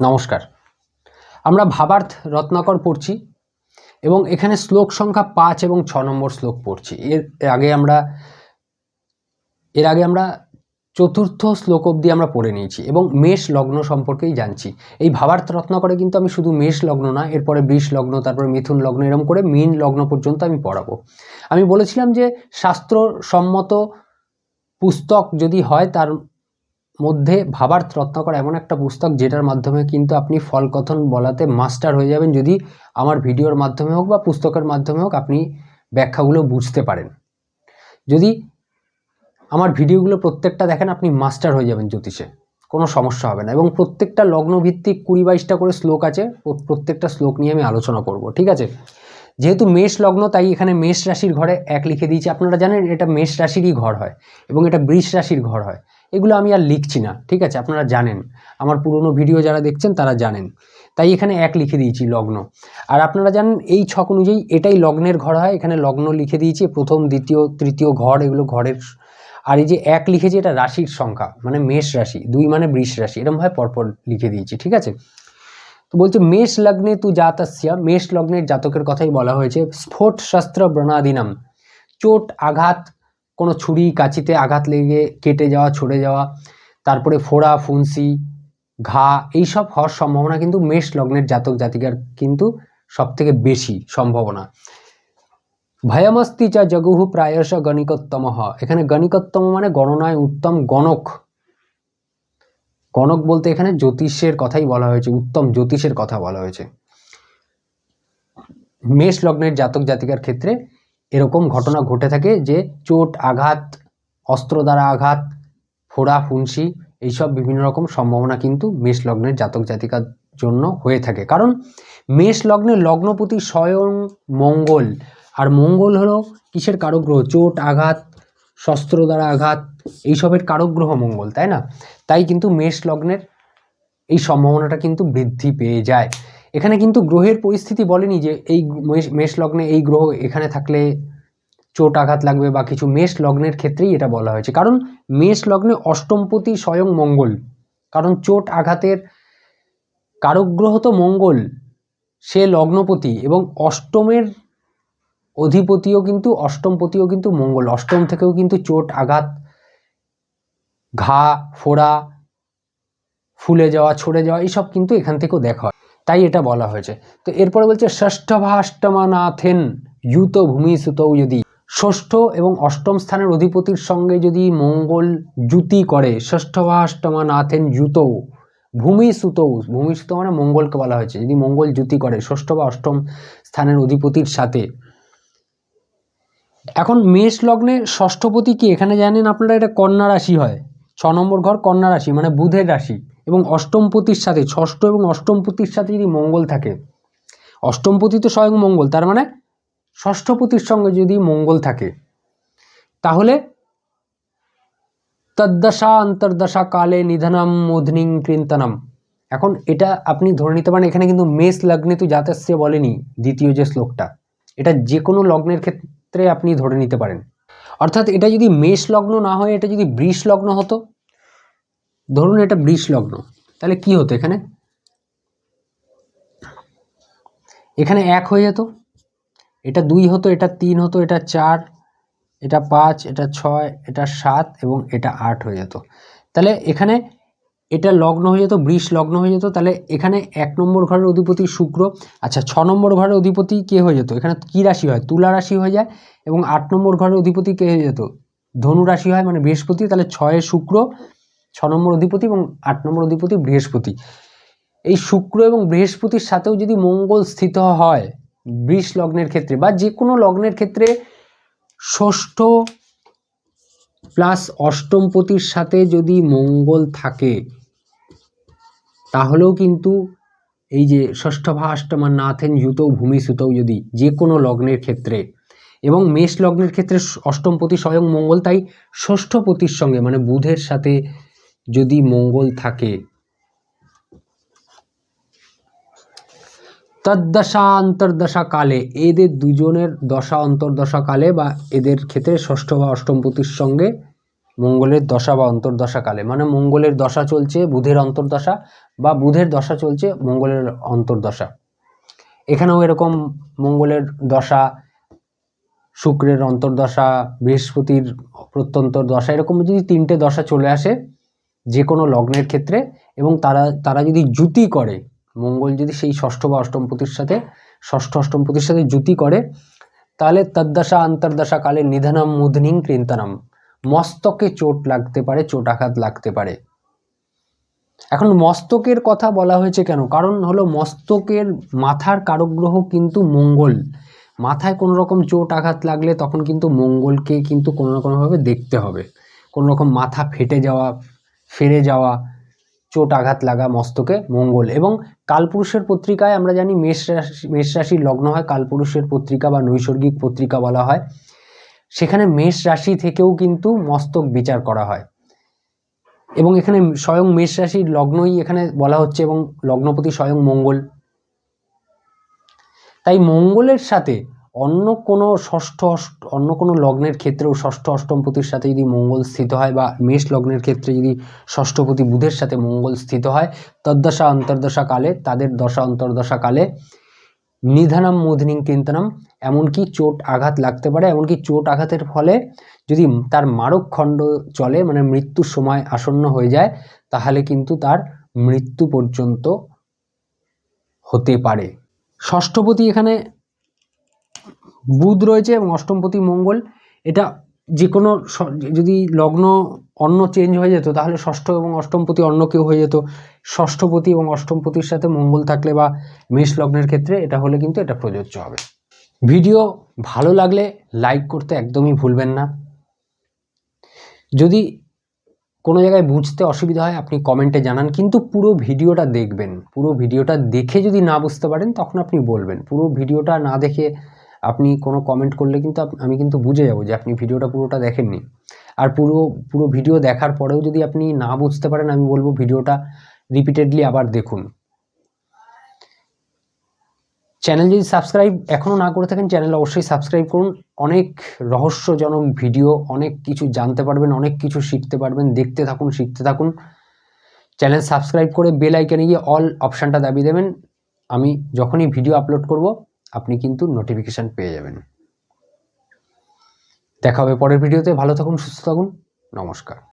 নমস্কার। আমরা ভাবার্থ রত্নাকর পড়ছি এবং এখানে শ্লোক সংখ্যা পাঁচ এবং ছ নম্বর শ্লোক পড়ছি। এর আগে আমরা, এর আগে আমরা চতুর্থ শ্লোক অবধি আমরা পড়ে নিয়েছি এবং মেষ লগ্ন সম্পর্কেই জানছি। এই ভাবার্থ রত্নাকরে কিন্তু আমি শুধু মেষ লগ্ন না, এরপরে বৃষ লগ্ন, তারপরে মিথুন লগ্ন এরকম করে মীন লগ্ন পর্যন্ত আমি পড়াবো। আমি বলেছিলাম যে শাস্ত্রসম্মত পুস্তক যদি হয় তার মধ্যে ভাবার্থ রত্নাকর এমন একটা পুস্তক যেটার মাধ্যমে কিন্তু আপনি ফলকথন বলাতে মাস্টার হয়ে যাবেন যদি আমার ভিডিওর মাধ্যমে হোক বা পুস্তকের মাধ্যমে হোক আপনি ব্যাখ্যাগুলো বুঝতে পারেন। যদি আমার ভিডিওগুলো প্রত্যেকটা দেখেন আপনি মাস্টার হয়ে যাবেন জ্যোতিষে, কোনো সমস্যা হবে না। এবং প্রত্যেকটা লগ্নভিত্তিক কুড়ি বাইশটা করে শ্লোক আছে প্র- প্রত্যেকটা শ্লোক নিয়ে আমি আলোচনা করব, ঠিক আছে? যেহেতু মেষ লগ্ন, তাই এখানে মেষ রাশির ঘরে এক লিখে দিয়েছি। আপনারা জানেন এটা মেষ রাশিরই ঘর হয় এবং এটা বৃষ রাশির ঘর হয়। এগুলো আমি আর লিখছি না, ঠিক আছে? আপনারা জানেন। আমার পুরনো ভিডিও যারা দেখছেন, তারা জানেন। তাই এখানে এক লিখে দিয়েছি, লগ্ন। আর আপনারা জানেন, এই ছক অনুযায়ী এটাই লগ্নের ঘর হয়। এখানে লগ্ন লিখে দিয়েছি, প্রথম, দ্বিতীয়, তৃতীয় ঘর, এগুলো ঘরের আর এই যে এক লিখেছি, এটা রাশির সংখ্যা মানে মেষ রাশি। দুই মানে বৃষ রাশি। এরকমভাবে পরপর লিখে দিয়েছি, ঠিক আছে? তো বলছে, মেষ লগ্নে তু জাতস্য। মেষ লগ্নের জাতকের কথাই বলা হয়েছে স্ফোট শস্ত্র ব্রণাদিনাম। চোট, আঘাত কোনো ছুরি, কাঁচিতে আঘাত লেগে কেটে যাওয়া, ছড়ে যাওয়া, তারপরে ফোড়া, ফুনসি, ঘা, এইসব হওয়ার সম্ভাবনা কিন্তু মেষ লগ্নের জাতক জাতিকার কিন্তু সব থেকে বেশি সম্ভাবনা। ভয়মস্তি চা জগুহু প্রায়শ গণিকোত্তম। হ এখানে গণিকোত্তম মানে গণনায় উত্তম গণক। গণক বলতে এখানে জ্যোতিষের কথাই বলা হয়েছে, উত্তম জ্যোতিষের কথা বলা হয়েছে। মেষ লগ্নের জাতক জাতিকার ক্ষেত্রে এরকম ঘটনা ঘটে থাকে যে চোট আঘাত, অস্ত্র দ্বারা আঘাত, ফোড়া ফুনসি এইসব বিভিন্ন রকম সম্ভাবনা কিন্তু মেষ লগ্নের জাতক জাতিকার জন্য হয়ে থাকে। কারণ মেষ লগ্নের লগ্নপতি স্বয়ং মঙ্গল, আর মঙ্গল হলো কিসের কারক গ্রহ চোট, আঘাত শস্ত্র দ্বারা আঘাত এইসবের কারক গ্রহ মঙ্গল, তাই না? তাই কিন্তু মেষ লগ্নের এই সম্ভাবনাটা কিন্তু বৃদ্ধি পেয়ে যায়। এখানে কিন্তু গ্রহের পরিস্থিতি বলেনি যে এই মেষ লগ্নে এই গ্রহ এখানে থাকলে চোট আঘাত লাগবে বা কিছু মেষ লগ্নের ক্ষেত্রেই এটা বলা হয়েছে। কারণ মেষ লগ্নে অষ্টমপতি স্বয়ং মঙ্গল। কারণ চোট আঘাতের কারক গ্রহ তো মঙ্গল, সে লগ্নপতি এবং অষ্টমের অধিপতিও কিন্তু, অষ্টমপতিও কিন্তু মঙ্গল। অষ্টম থেকেও কিন্তু চোট আঘাত, ঘা, ফোড়া, ফুলে যাওয়া, ছড়ে যাওয়া, এইসব কিন্তু এখান থেকেও দেখা হয়। তাই এটা বলা হয়েছে। তো এরপরে বলছে, ষষ্ঠভাষ্টমানাথেন ইউত ভূমি সুতৌ যদি ষষ্ঠ এবং অষ্টম স্থানের অধিপতির সঙ্গে যদি মঙ্গল জুতি করে, ষষ্ঠভাষ্টমানাথেন জুতৌ ভূমি সুতৌ ভূমি সুত মানে মঙ্গলকে বলা হয়েছে। যদি মঙ্গল জুতি করে, ষষ্ঠ বা অষ্টম স্থানের অধিপতির সাথে। এখন মেষ লগ্নে ষষ্ঠপতি কি? এখানে জানেন আপনারা, এটা কন্যা রাশি হয়। ছ নম্বর ঘর কন্যা রাশি মানে বুধের রাশি। এবং অষ্টমপতির সাথে, ষষ্ঠ এবং অষ্টমপতির সাথে যদি মঙ্গল থাকে অষ্টমপতি তো স্বয়ং মঙ্গল, তার মানে ষষ্ঠপতির সঙ্গে যদি মঙ্গল থাকে, তাহলে তদ্দশা অন্তর্দশা কালে নিধনম মোধনিং কৃন্তনম এখন এটা আপনি ধরে নিতে পারেন, এখানে কিন্তু মেষ লগ্নে তো জাতস্য বলেনি দ্বিতীয় যে শ্লোকটা। এটা যে কোনো লগ্নের ক্ষেত্রে আপনি ধরে নিতে পারেন। অর্থাৎ এটা যদি মেষ লগ্ন না হয়, এটা যদি বৃষ লগ্ন হতো ধরুন এটা বৃষ লগ্ন, তাহলে কি হতো এখানে? এখানে এক হয়ে যেত, এটা দুই হতো, এটা তিন হতো, এটা চার, এটা পাঁচ, এটা ছয়, এটা সাত এবং এটা আট হয়ে যেত। তাহলে এখানে এটা লগ্ন হয়ে যেত, বৃষ লগ্ন হয়ে যেত, তাহলে এখানে এক নম্বর ঘরের অধিপতি শুক্র আচ্ছা ছ নম্বর ঘরের অধিপতি কে হয়ে যেত? এখানে কী রাশি হয়? তুলা রাশি হয়ে যায় এবং আট নম্বর ঘরের অধিপতি কে হয়ে যেত? ধনু রাশি হয় মানে বৃহস্পতি, তাহলে ছয়ে শুক্র ছ নম্বর অধিপতি এবং আট নম্বর অধিপতি বৃহস্পতি। এই শুক্র এবং বৃহস্পতির সাথেও যদি মঙ্গল স্থিত হয়, বৃষ লগ্নের ক্ষেত্রে বা যে কোনো লগ্নের ক্ষেত্রে, ষষ্ঠ প্লাস অষ্টমপতির সাথে যদি মঙ্গল থাকে, তাহলেও কিন্তু এই যে ষষ্ঠ ভাষ্টমান নাথেন জুতৌ ভূমি সুতৌ যদি যে কোনো লগ্নের ক্ষেত্রে এবং মেষ লগ্নের ক্ষেত্রে অষ্টমপতি স্বয়ং মঙ্গল, তাই ষষ্ঠপতির সঙ্গে মানে বুধের সাথে যদি মঙ্গল থাকে। তদ্দশা অন্তর্দশা কালে এদের দুজনের দশা অন্তর্দশা কালে বা এদের ক্ষেত্রে ষষ্ঠ বা অষ্টমপতির সঙ্গে মঙ্গলের দশা বা অন্তর্দশা কালে মানে মঙ্গলের দশা চলছে, বুধের অন্তর্দশা বা বুধের দশা চলছে, মঙ্গলের অন্তর্দশা। এখানেও এরকম মঙ্গলের দশা, শুক্রের অন্তর্দশা, বৃহস্পতির প্রত্যন্তর দশা, এরকম যদি তিনটে দশা চলে আসে যে কোনো লগ্নের ক্ষেত্রে এবং তারা তারা যদি জুতি করে, মঙ্গল যদি সেই ষষ্ঠ বা অষ্টমপতির সাথে, ষষ্ঠ অষ্টমপতির সাথে জুতি করে, তাহলে তদ্দশা আন্তর্দশা কালে নিধানাম মুধনিং কৃন্তনম মস্তকে চোট লাগতে পারে চোট আঘাত লাগতে পারে। এখন মস্তকের কথা বলা হয়েছে কেন? কারণ হলো মস্তকের মাথার কারগ্রহ কিন্তু মঙ্গল। মাথায় কোনো রকম চোট আঘাত লাগলে তখন কিন্তু মঙ্গলকে কিন্তু কোনো রকমভাবে দেখতে হবে। কোনো রকম মাথা ফেটে যাওয়া ফেরে যাওয়া, চোট আঘাত লাগা মস্তকে মঙ্গল। এবং কালপুরুষের পত্রিকায় আমরা জানি মেষ রাশি, মেষ রাশির লগ্ন হয়, কালপুরুষের পত্রিকা বা নৈসর্গিক পত্রিকা বলা হয়। সেখানে মেষ রাশি থেকেও কিন্তু মস্তক বিচার করা হয়। এবং এখানে স্বয়ং মেষ রাশির লগ্নই এখানে বলা হচ্ছে এবং লগ্নপতি স্বয়ং মঙ্গল। তাই মঙ্গলের সাথে অন্য কোনো ষষ্ঠ অন্য কোনো লগ্নের ক্ষেত্রেও ষষ্ঠ অষ্টমপতির সাথে যদি মঙ্গল স্থিত হয় বা মেষ লগ্নের ক্ষেত্রে যদি ষষ্ঠপতি বুধের সাথে মঙ্গল স্থিত হয়, তদ্দশা অন্তর্দশা কালে, তাদের দশা অন্তর্দশা কালে নিধানাম মোধিনিং চিন্তনম এমনকি চোট আঘাত লাগতে পারে। এমনকি চোট আঘাতের ফলে যদি তার মারক খণ্ড চলে মানে মৃত্যুর সময় আসন্ন হয়ে যায়, তাহলে কিন্তু তার মৃত্যু পর্যন্ত হতে পারে। ষষ্ঠপতি এখানে বুধ রয়েছে এবং অষ্টমপতি মঙ্গল। এটা যে কোনো যদি লগ্ন অন্য চেঞ্জ হয়ে যেত, তাহলে ষষ্ঠ এবং অষ্টমপতি অন্য কেউ হয়ে যেত। ষষ্ঠপতি এবং অষ্টমপতির সাথে মঙ্গল থাকলে বা মেষ লগ্নের ক্ষেত্রে এটা হলে কিন্তু এটা প্রযোজ্য হবে। ভিডিও ভালো লাগলে লাইক করতে একদমই ভুলবেন না। যদি কোনো জায়গায় বুঝতে অসুবিধা হয়, আপনি কমেন্টে জানান। কিন্তু পুরো ভিডিওটা দেখবেন। পুরো ভিডিওটা দেখে যদি না বুঝতে পারেন, তখন আপনি বলবেন। পুরো ভিডিওটা না দেখে আপনি কোনো কমেন্ট করলে কিন্তু আমি কিন্তু বুঝে যাব যে আপনি ভিডিওটা পুরোটা দেখেননি। আর পুরো পুরো ভিডিও দেখার পরেও যদি আপনি না বুঝতে পারেন, আমি বলব ভিডিওটা রিপিটেডলি আবার দেখুন। চ্যানেল যদি সাবস্ক্রাইব এখনও না করে থাকেন চ্যানেল অবশ্যই সাবস্ক্রাইব করুন। অনেক রহস্যজনক ভিডিও অনেক কিছু জানতে পারবেন, অনেক কিছু শিখতে পারবেন, দেখতে থাকুন, শিখতে থাকুন। চ্যানেল সাবস্ক্রাইব করে বেল আইকনে গিয়ে অল অপশানটা দাবি দেবেন। আমি যখনই ভিডিও আপলোড করব আপনি কিন্তু নোটিফিকেশান পেয়ে যাবেন। দেখা হবে পরের ভিডিওতে। ভালো থাকুন সুস্থ থাকুন। নমস্কার।